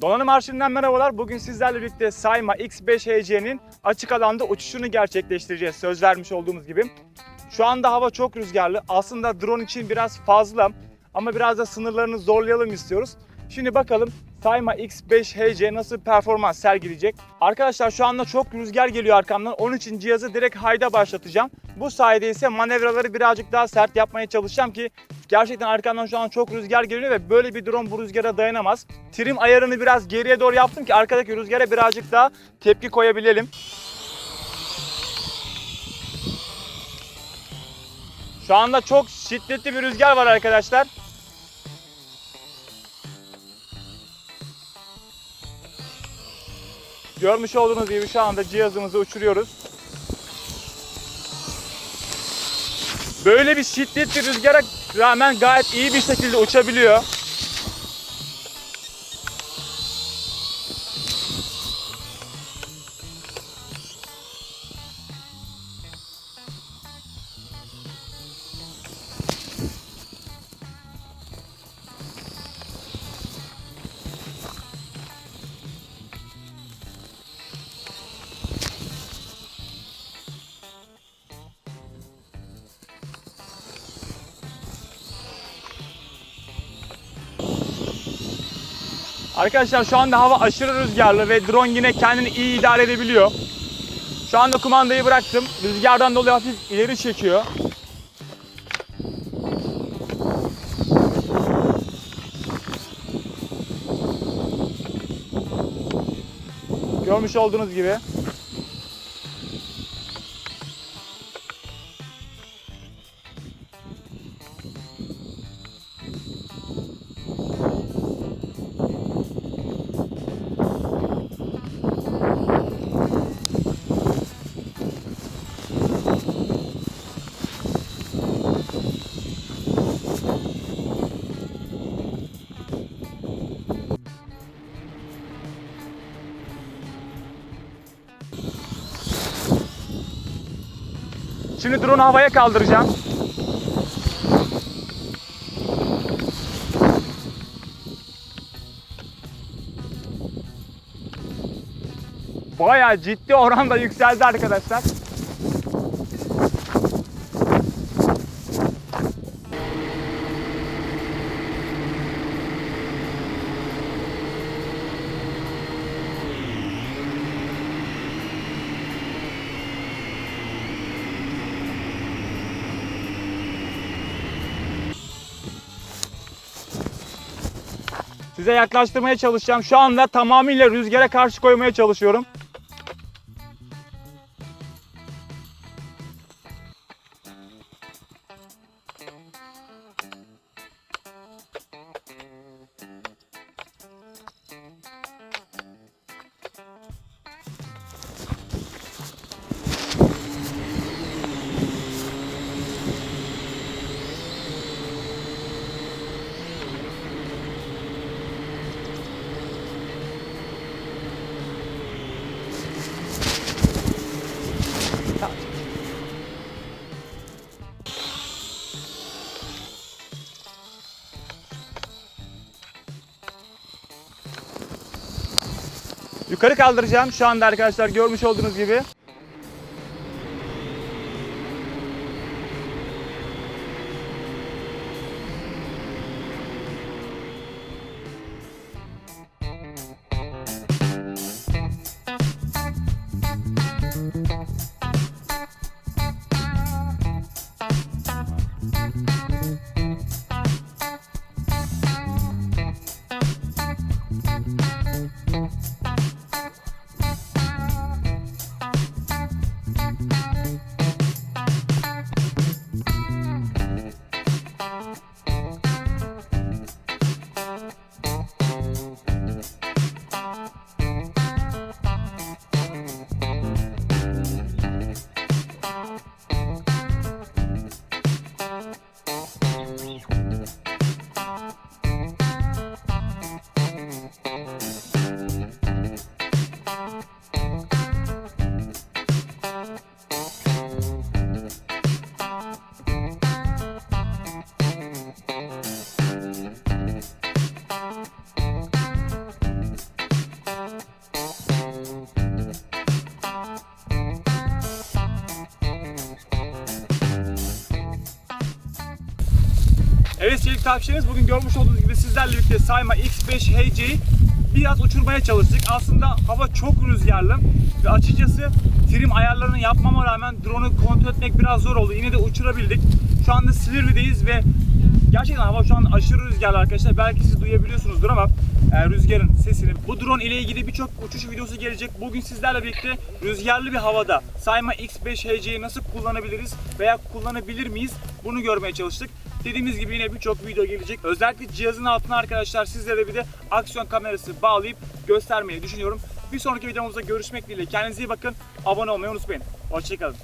Donanım Arşivinden merhabalar. Bugün sizlerle birlikte Sayma X5 HC'nin açık alanda uçuşunu gerçekleştireceğiz. Söz vermiş olduğumuz gibi. Şu anda hava çok rüzgarlı. Aslında drone için biraz fazla ama biraz da sınırlarını zorlayalım istiyoruz. Şimdi bakalım Sayma X5 HC nasıl performans sergileyecek. Arkadaşlar şu anda çok rüzgar geliyor arkamdan. Onun için cihazı direkt hayda başlatacağım. Bu sayede ise manevraları birazcık daha sert yapmaya çalışacağım ki Gerçekten arkamdan şu an çok rüzgar geliyor ve böyle bir drone bu rüzgara dayanamaz. Trim ayarını biraz geriye doğru yaptım ki arkadaki rüzgara birazcık daha tepki koyabilelim. Şu anda çok şiddetli bir rüzgar var arkadaşlar. Görmüş olduğunuz gibi şu anda cihazımızı uçuruyoruz. Böyle bir şiddetli rüzgara rağmen gayet iyi bir şekilde uçabiliyor. Arkadaşlar şu anda hava aşırı rüzgarlı ve drone yine kendini iyi idare edebiliyor. Şu anda kumandayı bıraktım. Rüzgardan dolayı hafif ileri çekiyor. Görmüş olduğunuz gibi. Şimdi drone'u havaya kaldıracağım. Bayağı ciddi oranda yükseldi arkadaşlar. Size yaklaştırmaya çalışacağım. Şu anda tamamıyla rüzgara karşı koymaya çalışıyorum. Yukarı kaldıracağım şu anda arkadaşlar görmüş olduğunuz gibi. Takipçilerimiz bugün görmüş olduğunuz gibi sizlerle birlikte Sayma X5 HC'yi biraz uçurmaya çalıştık. Aslında hava çok rüzgarlı ve açıkçası trim ayarlarını yapmama rağmen drone'u kontrol etmek biraz zor oldu. Yine de uçurabildik. Şu anda Silivri'deyiz ve gerçekten hava şu an aşırı rüzgarlı arkadaşlar. Belki siz duyabiliyorsunuzdur ama e, rüzgarın sesini. Bu drone ile ilgili birçok uçuş videosu gelecek. Bugün sizlerle birlikte rüzgarlı bir havada Sayma X5 HC'yi nasıl kullanabiliriz veya kullanabilir miyiz bunu görmeye çalıştık. Dediğimiz gibi yine birçok video gelecek. Özellikle cihazın altına arkadaşlar sizlere bir de aksiyon kamerası bağlayıp göstermeyi düşünüyorum. Bir sonraki videomuzda görüşmek dileğiyle. Kendinize iyi bakın. Abone olmayı unutmayın. Hoşçakalın.